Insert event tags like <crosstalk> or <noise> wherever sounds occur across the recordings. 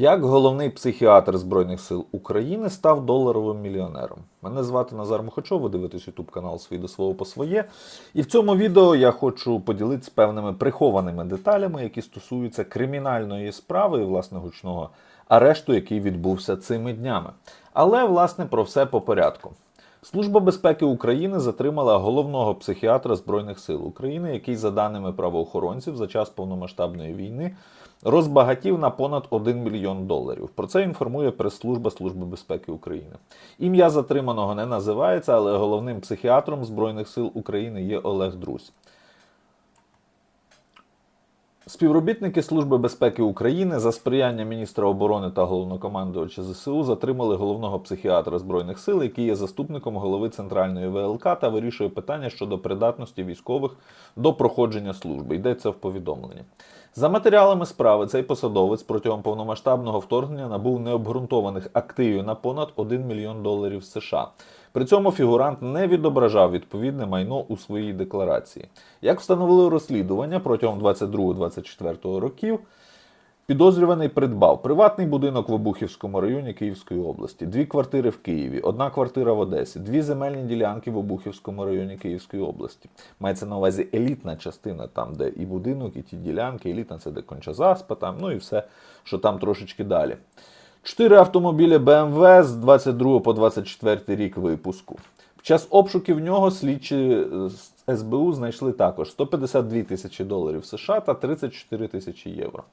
Як головний психіатр Збройних сил України став доларовим мільйонером? Мене звати Назар Мухачов, ви дивитесь YouTube канал «Свій до свого по своє. І в цьому відео я хочу поділитися певними прихованими деталями, які стосуються кримінальної справи і власне гучного арешту, який відбувся цими днями. Але власне про все по порядку. Служба безпеки України затримала головного психіатра Збройних сил України, який, за даними правоохоронців, за час повномасштабної війни розбагатів на понад 1 мільйон доларів. Про це інформує прес-служба Служби безпеки України. Ім'я затриманого не називається, але головним психіатром Збройних сил України є Олег Друзь. Співробітники Служби безпеки України за сприяння міністра оборони та головнокомандувача ЗСУ затримали головного психіатра збройних сил, який є заступником голови центральної ВЛК та вирішує питання щодо придатності військових до проходження служби. Йдеться в повідомленні. За матеріалами справи, цей посадовець протягом повномасштабного вторгнення набув необґрунтованих активів на понад 1 мільйон доларів США. При цьому фігурант не відображав відповідне майно у своїй декларації. Як встановили розслідування протягом 22-24 років, підозрюваний придбав приватний будинок в Обухівському районі Київської області, дві квартири в Києві, одна квартира в Одесі, дві земельні ділянки в Обухівському районі Київської області. Мається на увазі елітна частина, там, де і будинок, і ті ділянки, елітна це де кончазаспа, там, ну і все, що там трошечки далі. Чотири автомобілі BMW з 22 по 24 рік випуску. В час обшуків в нього слідчі СБУ знайшли також 152 тисячі доларів США та 34 тисячі євро.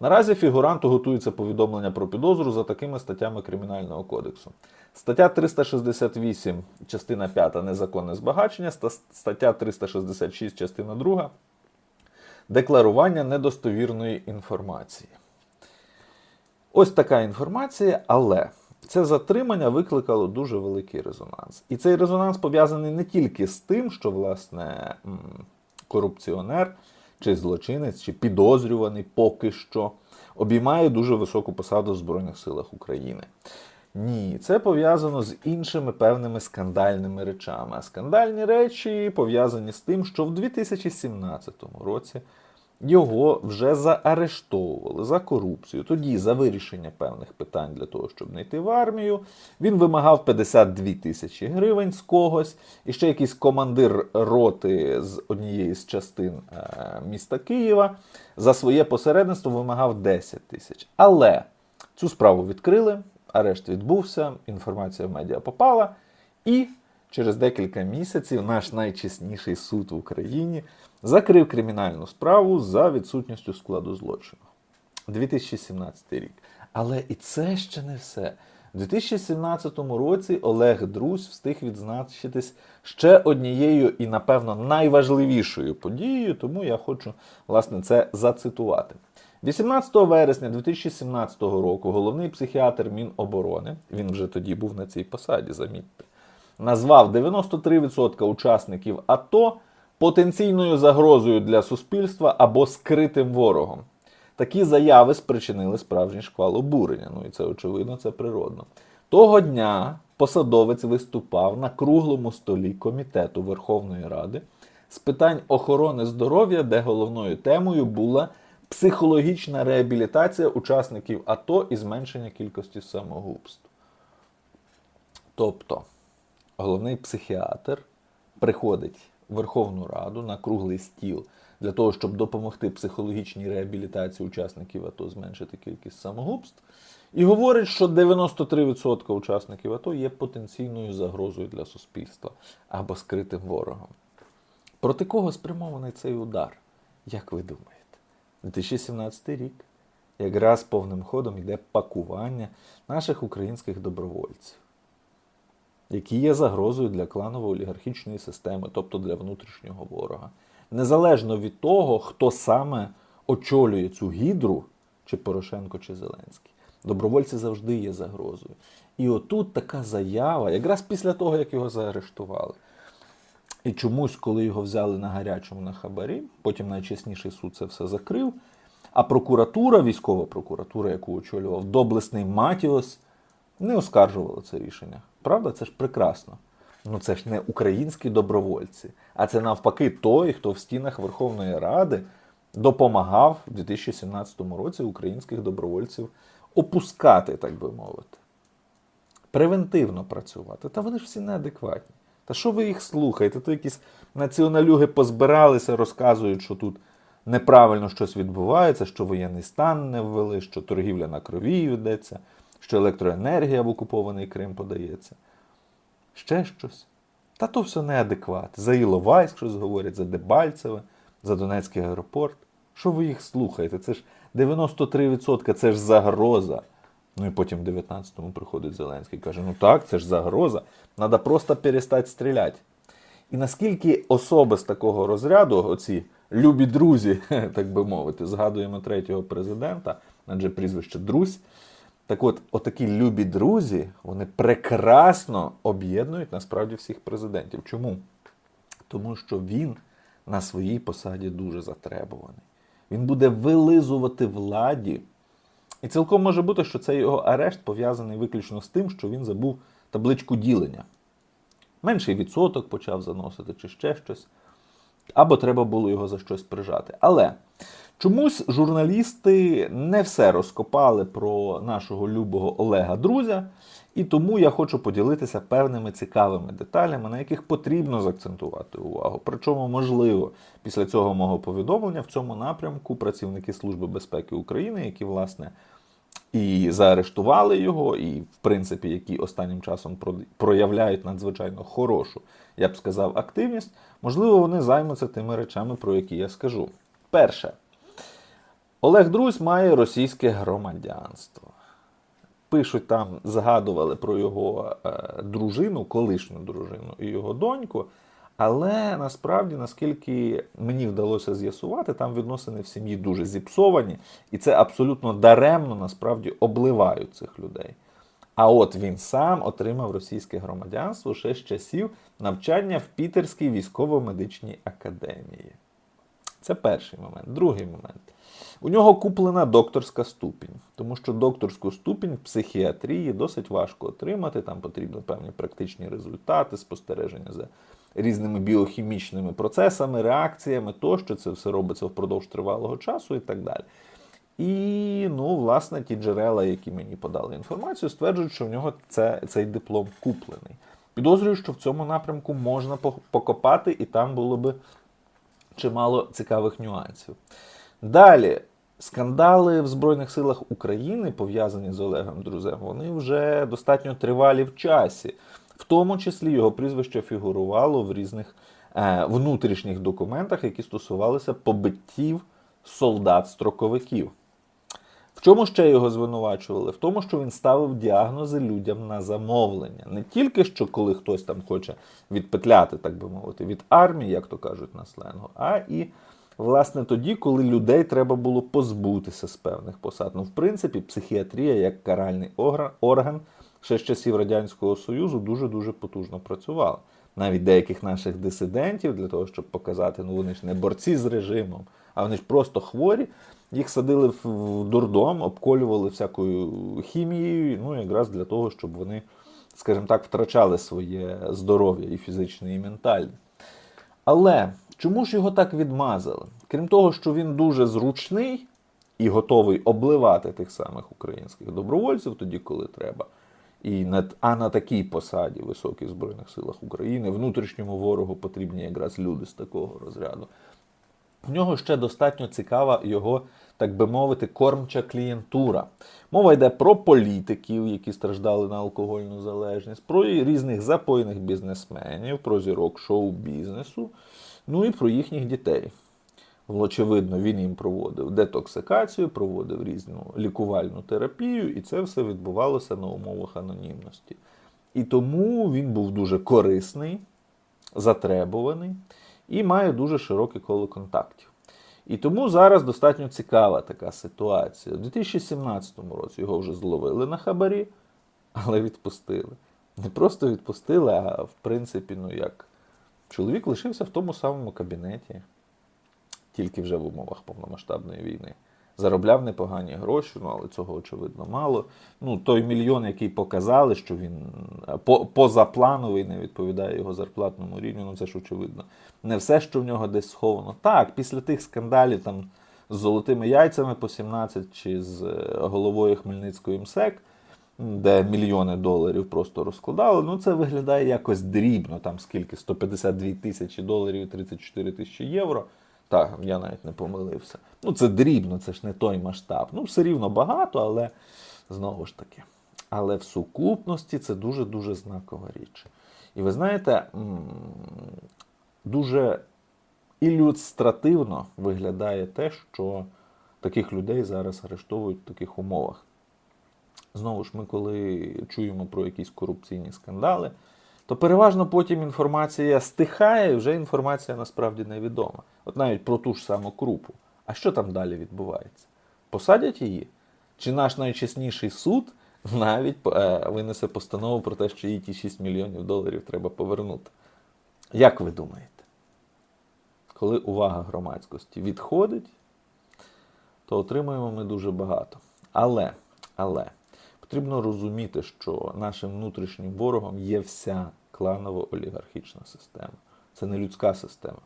Наразі фігуранту готується повідомлення про підозру за такими статтями Кримінального кодексу. Стаття 368, частина 5 незаконне збагачення, ста- стаття 366, частина 2 декларування недостовірної інформації. Ось така інформація, але це затримання викликало дуже великий резонанс. І цей резонанс пов'язаний не тільки з тим, що власне корупціонер чи злочинець, чи підозрюваний поки що обіймає дуже високу посаду в Збройних силах України. Ні, це пов'язано з іншими певними скандальними речами. А скандальні речі пов'язані з тим, що в 2017 році його вже заарештовували за корупцію. Тоді за вирішення певних питань для того, щоб не йти в армію. Він вимагав 52 тисячі гривень з когось. І ще якийсь командир роти з однієї з частин е, міста Києва за своє посередництво вимагав 10 тисяч. Але цю справу відкрили, арешт відбувся, інформація в медіа попала, і через декілька місяців наш найчесніший суд в Україні закрив кримінальну справу за відсутністю складу злочину. 2017 рік. Але і це ще не все. У 2017 році Олег Друзь встиг відзначитись ще однією і, напевно, найважливішою подією, тому я хочу власне це зацитувати. 18 вересня 2017 року головний психіатр Міноборони, він вже тоді був на цій посаді, замітьте, назвав 93% учасників АТО потенційною загрозою для суспільства або скритим ворогом. Такі заяви спричинили справжній шквал обурення. Ну і це очевидно, це природно. Того дня посадовець виступав на круглому столі комітету Верховної Ради з питань охорони здоров'я, де головною темою була психологічна реабілітація учасників АТО і зменшення кількості самогубств. Тобто, головний психіатр приходить Верховну Раду на круглий стіл для того, щоб допомогти психологічній реабілітації учасників АТО зменшити кількість самогубств, і говорить, що 93% учасників АТО є потенційною загрозою для суспільства або скритим ворогом. Проти кого спрямований цей удар? Як ви думаєте? 2017 рік якраз повним ходом йде пакування наших українських добровольців які є загрозою для кланово-олігархічної системи, тобто для внутрішнього ворога. Незалежно від того, хто саме очолює цю гідру, чи Порошенко, чи Зеленський. Добровольці завжди є загрозою. І отут така заява, якраз після того, як його заарештували. І чомусь, коли його взяли на гарячому на хабарі, потім найчесніший суд це все закрив. А прокуратура, військова прокуратура, яку очолював доблесний Матіос, не оскаржувала це рішення. Правда, це ж прекрасно. Ну це ж не українські добровольці, а це навпаки той, хто в стінах Верховної Ради допомагав у 2017 році українських добровольців опускати, так би мовити. Превентивно працювати. Та вони ж всі неадекватні. Та що ви їх слухаєте? То якісь націоналюги позбиралися, розказують, що тут неправильно щось відбувається, що воєнний стан не ввели, що торгівля на крові ведеться, що електроенергія в окупований Крим подається. Ще щось. Та то все неадекват. За Іловайськ щось говорять, за Дебальцеве, за Донецький аеропорт. Що ви їх слухаєте? Це ж 93% це ж загроза. Ну і потім в 19-му приходить Зеленський і каже: ну так, це ж загроза. Треба просто перестати стріляти. І наскільки особи з такого розряду, оці любі друзі, <laughs> так би мовити, згадуємо третього президента, адже прізвище Друзь. Так от, отакі любі друзі, вони прекрасно об'єднують насправді всіх президентів. Чому? Тому що він на своїй посаді дуже затребуваний. Він буде вилизувати владі. І цілком може бути, що цей його арешт пов'язаний виключно з тим, що він забув табличку ділення. Менший відсоток почав заносити чи ще щось. Або треба було його за щось прижати. Але чомусь журналісти не все розкопали про нашого любого Олега Друзя, і тому я хочу поділитися певними цікавими деталями, на яких потрібно заакцентувати увагу. Причому, можливо, після цього мого повідомлення в цьому напрямку працівники Служби безпеки України, які, власне, і заарештували його, і, в принципі, які останнім часом про- проявляють надзвичайно хорошу, я б сказав, активність, можливо, вони займуться тими речами, про які я скажу. Перше, Олег Друзь має російське громадянство. Пишуть там, згадували про його е, дружину, колишню дружину і його доньку. Але насправді, наскільки мені вдалося з'ясувати, там відносини в сім'ї дуже зіпсовані, і це абсолютно даремно насправді обливають цих людей. А от він сам отримав російське громадянство ще з часів навчання в Пітерській військово-медичній академії. Це перший момент. Другий момент. У нього куплена докторська ступінь, тому що докторську ступінь в психіатрії досить важко отримати. Там потрібні певні практичні результати, спостереження за різними біохімічними процесами, реакціями тощо. Це все робиться впродовж тривалого часу і так далі. І, ну, власне, ті джерела, які мені подали інформацію, стверджують, що в нього це, цей диплом куплений. Підозрюю, що в цьому напрямку можна покопати, і там було би чимало цікавих нюансів. Далі, скандали в Збройних силах України, пов'язані з Олегом Друзем, вони вже достатньо тривалі в часі. В тому числі його прізвище фігурувало в різних е, внутрішніх документах, які стосувалися побиттів солдат-строковиків. В чому ще його звинувачували? В тому, що він ставив діагнози людям на замовлення. Не тільки що коли хтось там хоче відпетляти, так би мовити, від армії, як то кажуть на сленгу, а і власне тоді, коли людей треба було позбутися з певних посад. Ну, в принципі, психіатрія як каральний орган ще з часів Радянського Союзу дуже-дуже потужно працювала. Навіть деяких наших дисидентів для того, щоб показати, ну вони ж не борці з режимом, а вони ж просто хворі. Їх садили в дурдом, обколювали всякою хімією, ну якраз для того, щоб вони, скажімо так, втрачали своє здоров'я і фізичне, і ментальне. Але чому ж його так відмазали? Крім того, що він дуже зручний і готовий обливати тих самих українських добровольців тоді, коли треба. І на, а на такій посаді високій в Збройних силах України внутрішньому ворогу потрібні якраз люди з такого розряду. В нього ще достатньо цікава його, так би мовити, кормча клієнтура. Мова йде про політиків, які страждали на алкогольну залежність, про різних запойних бізнесменів, про зірок шоу-бізнесу, ну і про їхніх дітей. Очевидно, він їм проводив детоксикацію, проводив різну лікувальну терапію, і це все відбувалося на умовах анонімності. І тому він був дуже корисний, затребуваний і має дуже широке коло контактів. І тому зараз достатньо цікава така ситуація. У 2017 році його вже зловили на хабарі, але відпустили. Не просто відпустили, а в принципі, ну як, чоловік лишився в тому самому кабінеті, тільки вже в умовах повномасштабної війни. Заробляв непогані гроші, ну але цього очевидно мало. Ну, той мільйон, який показали, що він по, позаплановий, не відповідає його зарплатному рівню, ну це ж очевидно. Не все, що в нього десь сховано. Так, після тих скандалів там з золотими яйцями по 17 чи з е, головою Хмельницької МСЕК, де мільйони доларів просто розкладали. Ну, це виглядає якось дрібно, там скільки? 152 тисячі доларів і 34 тисячі євро. Так, я навіть не помилився. Ну, це дрібно, це ж не той масштаб. Ну, все рівно багато, але знову ж таки. Але в сукупності це дуже-дуже знакова річ. І ви знаєте, дуже ілюстративно виглядає те, що таких людей зараз арештовують в таких умовах. Знову ж, ми, коли чуємо про якісь корупційні скандали, то переважно потім інформація стихає, і вже інформація насправді невідома. От навіть про ту ж саму крупу. А що там далі відбувається? Посадять її? Чи наш найчесніший суд навіть е, винесе постанову про те, що їй ті 6 мільйонів доларів треба повернути? Як ви думаєте? Коли увага громадськості відходить, то отримуємо ми дуже багато. Але, але потрібно розуміти, що нашим внутрішнім ворогом є вся кланово-олігархічна система. Це не людська система,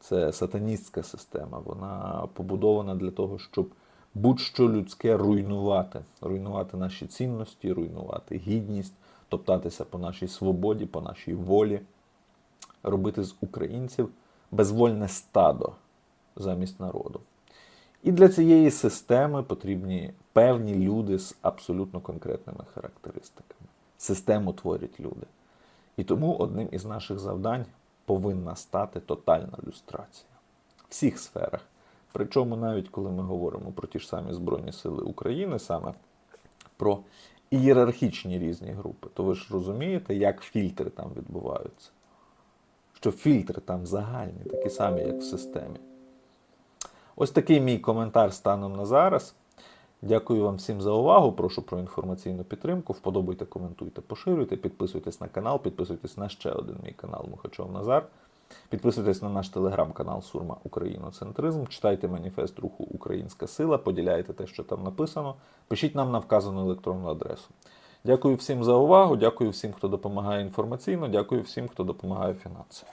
це сатаністська система. Вона побудована для того, щоб будь-що людське руйнувати, руйнувати наші цінності, руйнувати гідність, топтатися по нашій свободі, по нашій волі, робити з українців безвольне стадо замість народу. І для цієї системи потрібні певні люди з абсолютно конкретними характеристиками. Систему творять люди. І тому одним із наших завдань повинна стати тотальна люстрація в всіх сферах. Причому навіть коли ми говоримо про ті ж самі Збройні Сили України, саме про ієрархічні різні групи, то ви ж розумієте, як фільтри там відбуваються. Що фільтри там загальні, такі самі, як в системі. Ось такий мій коментар станом на зараз. Дякую вам всім за увагу. Прошу про інформаційну підтримку. Вподобайте, коментуйте, поширюйте, підписуйтесь на канал, підписуйтесь на ще один мій канал Мухачов Назар. Підписуйтесь на наш телеграм-канал Сурма Україноцентризм. Читайте маніфест руху Українська Сила, поділяйте те, що там написано. Пишіть нам на вказану електронну адресу. Дякую всім за увагу. Дякую всім, хто допомагає інформаційно. Дякую всім, хто допомагає фінансово.